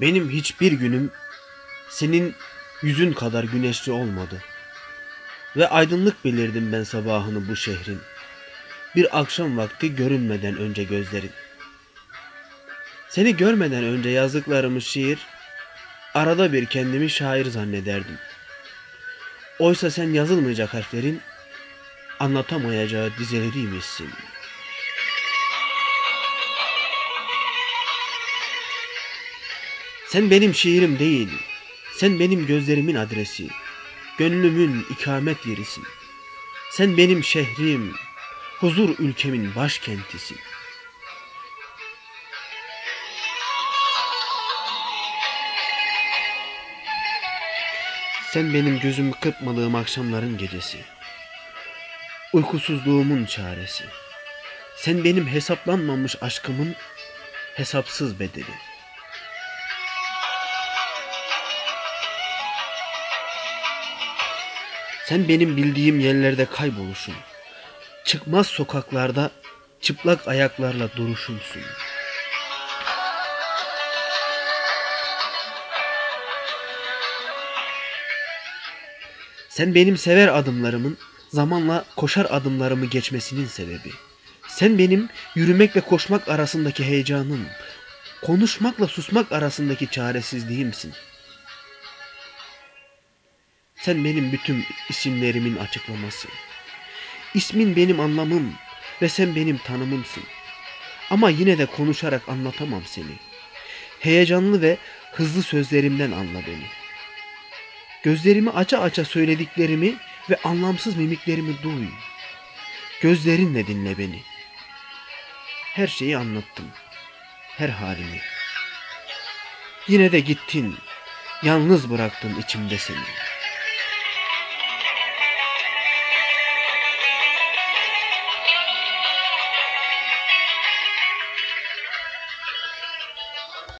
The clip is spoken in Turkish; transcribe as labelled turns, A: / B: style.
A: Benim hiçbir günüm senin yüzün kadar güneşli olmadı. Ve aydınlık bilirdim ben sabahını bu şehrin. Bir akşam vakti görünmeden önce gözlerin. Seni görmeden önce yazdıklarımı şiir, arada bir kendimi şair zannederdim. Oysa sen yazılmayacak harflerin anlatamayacağı dizeleriymişsin. Sen benim şiirim değil, sen benim gözlerimin adresi, gönlümün ikamet yerisin. Sen benim şehrim, huzur ülkemin başkentisin. Sen benim gözümü kırpmadığım akşamların gecesi. Uykusuzluğumun çaresi. Sen benim hesaplanmamış aşkımın hesapsız bedeli. Sen benim bildiğim yerlerde kayboluşum. Çıkmaz sokaklarda çıplak ayaklarla duruşumsun. Sen benim sever adımlarımın zamanla koşar adımlarımı geçmesinin sebebi. Sen benim yürümekle koşmak arasındaki heyecanım, konuşmakla susmak arasındaki çaresizliğimsin. Sen benim bütün isimlerimin açıklaması. İsmin benim anlamım ve sen benim tanımımsın. Ama yine de konuşarak anlatamam seni. Heyecanlı ve hızlı sözlerimden anla beni. Gözlerimi aça aça söylediklerimi ve anlamsız mimiklerimi duy. Gözlerinle dinle beni. Her şeyi anlattım. Her halimi. Yine de gittin. Yalnız bıraktın içimde seni.